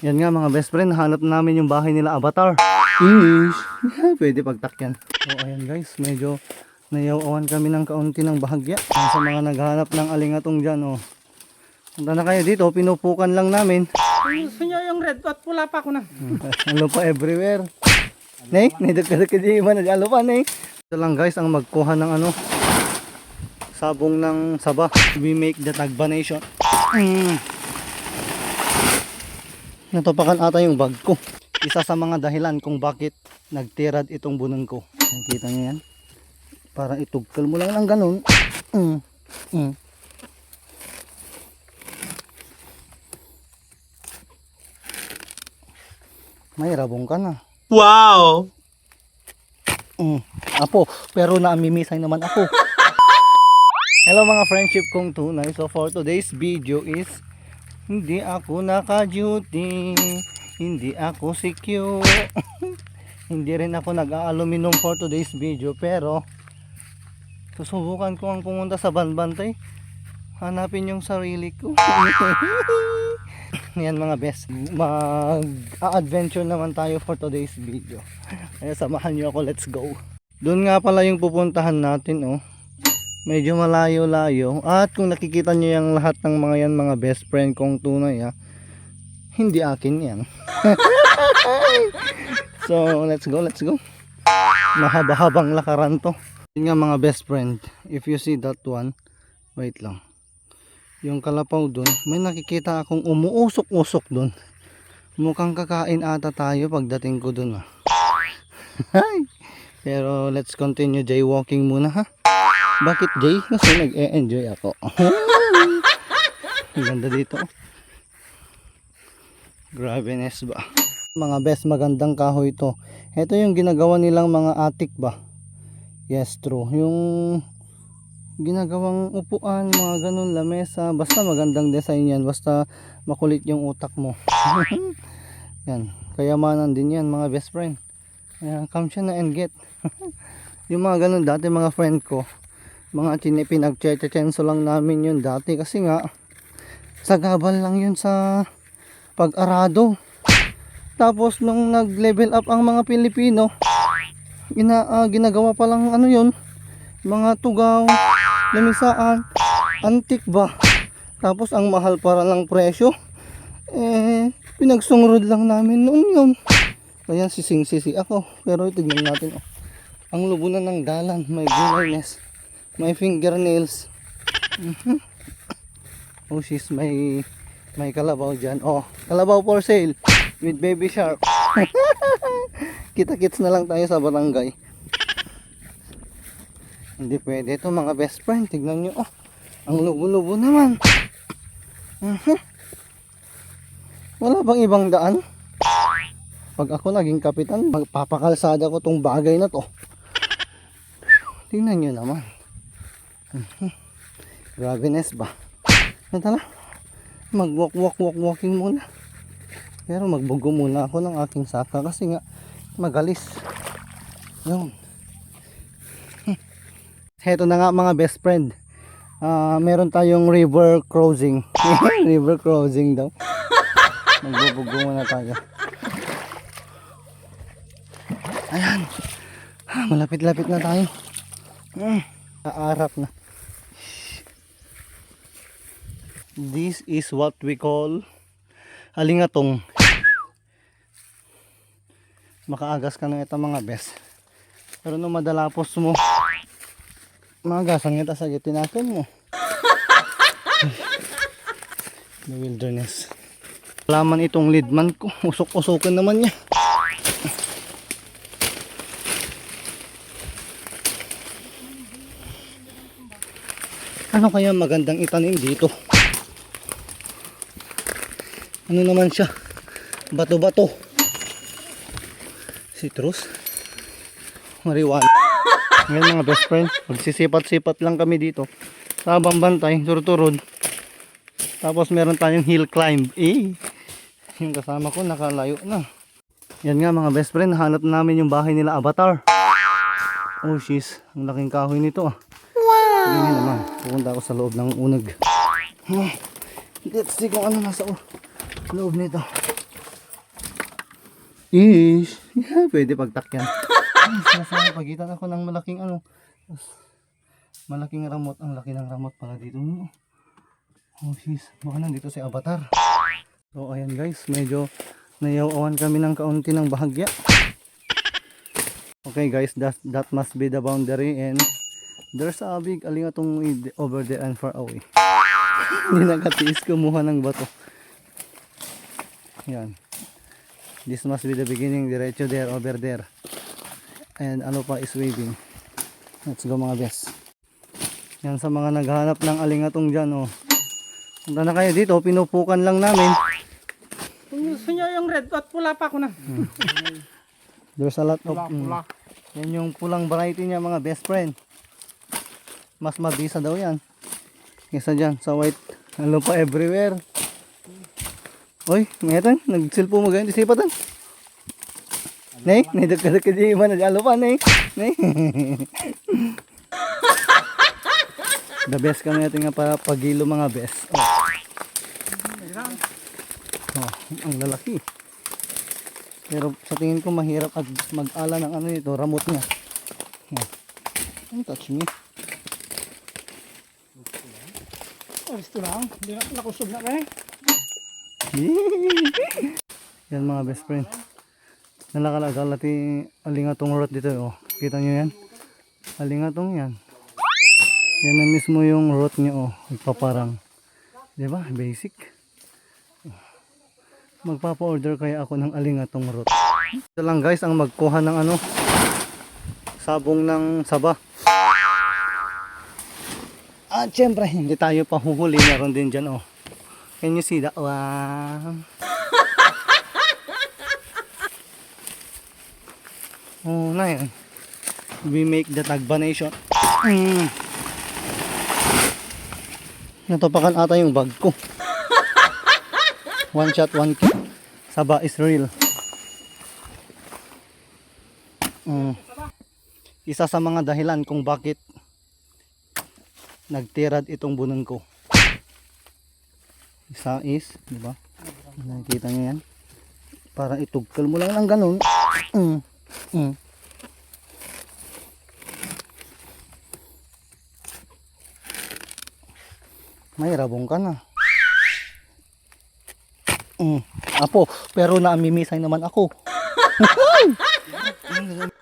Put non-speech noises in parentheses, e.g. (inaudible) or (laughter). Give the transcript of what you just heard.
Yan nga mga best friend, hanap namin yung bahay nila Avatar. English. (laughs) Pwede pagtakyan. So ayan guys, medyo nayawan kami ng kaunti ng bahagya. Sa mga naghanap ng alingatong dyan, oh. Punta na kayo dito, pinupukan lang namin. Gusto niyo yung red at pula pa ako na. (laughs) Ano pa everywhere. Nay, nidagkadag ka di iba na di pa, nay. Ito lang guys, ang magkuha ng ano, sabong ng saba. We make the tagbanation. Mm. Natupakan ata yung bag ko. Isa sa mga dahilan kung bakit nagtirad itong bunon ko. Nakita niyo yan? Para itugkal mo lang ng ganun. Mm. Mm. May rabong ka na. Wow! Mm. Apo, pero naamimisan naman ako. (laughs) Hello mga friendship kong tunay. So for today's video is hindi ako naka-duty. Hindi ako secure. (laughs) hindi rin ako nag-aluminum for today's video pero susubukan ko ang pumunta sa banbantay. Hanapin yung sarili ko. (laughs) Yan mga best. Mag-adventure naman tayo for today's video. Kaya samahan nyo ako, let's go. Doon nga pala yung pupuntahan natin, oh. Medyo malayo-layo. At kung nakikita nyo yung lahat ng mga yan, mga best friend kong tunay, ah. Hindi akin yan. (laughs) so, let's go, let's go. Mahaba-habang lakaran to. Yun nga mga best friend, if you see that one, wait lang. Yung kalapaw doon, may nakikita akong umuusok-usok doon. Mukhang kakain ata tayo pagdating ko doon ah. (laughs) Hay! Pero let's continue jaywalking muna ha. Bakit jay? Kasi nag-e-enjoy ako. (laughs) Ang ganda dito. Grabe nes ba. Mga best magandang kahoy ito. Ito yung ginagawa nilang mga attic ba. Yes true. Yung ginagawang upuan, mga ganun, lamesa. Basta magandang design yan. Basta makulit yung utak mo. (laughs) yan. Kayamanan din yan mga best friend. Ayan, come siya na and get. (laughs) yung mga ganun dati mga friend ko. Mga pinagchechenso lang namin yun dati. Kasi nga, sagabal lang yun sa pag-arado. Tapos nung nag-level up ang mga Pilipino, gina, ah, ginagawa pa lang ano yun, mga tugaw, lamisaan, antik ba? Tapos ang mahal para lang presyo. Eh, pinagsungrod lang namin noon yun. Kaya sising-sisi ako. Pero tignan natin. Oh. Ang lubunan ng dalan. May gularness. May fingernails. (laughs) Oh, sis, may may kalabaw dyan. Oh, kalabaw for sale. With baby shark. (laughs) Kita-kits na lang tayo sa barangay. Hindi pwede ito mga best friend. Tignan nyo. Oh, ang lubo-lubo naman. Mhm. Wala bang ibang daan? Pag ako naging kapitan, magpapakalsada ko tong bagay na to. Tingnan nyo naman. (laughs) Nes ba? Ito na. Mag-walk, walk, walk, walking muna. Pero magbugo muna ako ng aking saka kasi nga magalis. Yun. (laughs) Heto na nga mga best friend. Ah, meron tayong river crossing. (laughs) river crossing daw. Magbubugo muna tayo. Ayan. Ah, Malapit-lapit na tayo. Hmm. Aarap na. This is what we call alingatong. Makaagas ka na ito mga best. Pero nung madalapos mo, magasan kita sa gitinakan mo. (laughs) The wilderness. Laman itong lidman ko. Usok-usokan naman niya. Ano kaya magandang itanim dito? Ano naman siya? Bato-bato. Citrus. Marijuana. (laughs) Ngayon mga best friend, magsisipat-sipat lang kami dito. Sa bantay, turturod. Tapos meron tayong hill climb. Eh, yung kasama ko nakalayo na. Yan nga mga best friend, hanap namin yung bahay nila Avatar. Oh sis, ang laking kahoy nito ah. Wow! Ganyan naman, pupunta ako sa loob ng unag. Hmm. Let's see kung ano nasa oh, loob nito. Ish. Pwede pagtakyan. (laughs) Ay, sasama, pagitan ako ng malaking ano. Malaking ramot. Ang laki ng ramot pala dito. Oh, sis. Baka nandito si Avatar. So, ayan guys. Medyo nayawan kami ng kaunti ng bahagya. Okay guys, that, that must be the boundary and there's a big alingatong over there and far away. (laughs) Hindi nakatiis kumuha ng bato. Yan. This must be the beginning, diretso there, over there. And ano pa is waving. Let's go mga best. Yan sa mga naghahanap ng alingatong dyan, oh. Punta na kayo dito, pinupukan lang namin. Kung gusto nyo yung red at pula pa ako na. There's a lot of... Pula, mm, pula. yan yung pulang variety niya mga best friend. Mas mabisa daw yan. Kesa dyan sa white. Ano pa everywhere. Oy, meron. Nagsilpo mo ganyan. Isipatan. Nay, nidagkadag ka di man. Alo pa, nay. Nay. The best kami natin nga para pagilo mga best. Oh, oh, ang lalaki. Pero sa tingin ko mahirap at mag-ala ng ano nito, ramot niya. Oh. Don't touch me. Oh, gusto lang. Hindi na nakusog na kayo. (laughs) yan mga best friend. Nalakalagala ti alingatong rot dito. Oh. Kita nyo yan? Alingatong yan. Yan na mismo yung rot niya. Oh. Nagpaparang. Diba? Basic. Magpapa-order kaya ako ng alingatong rot. Ito lang guys ang magkuha ng ano sabong ng saba. At syempre, hindi tayo pahuhuli. Meron din dyan, oh. Can you see that one? (laughs) oh, na yan. We make the tagbanation. Mm. Natupakan ata yung bag ko. One shot, one kill. Saba is real. Mm. Isa sa mga dahilan kung bakit nagtirad itong bunong ko. Isa is, di ba? Nakikita niyo yan? Para itugkal mo lang ng ganun. Mm. Mm. May rabong ka na. Mm. Apo, pero naamimisan naman ako. (laughs) (laughs)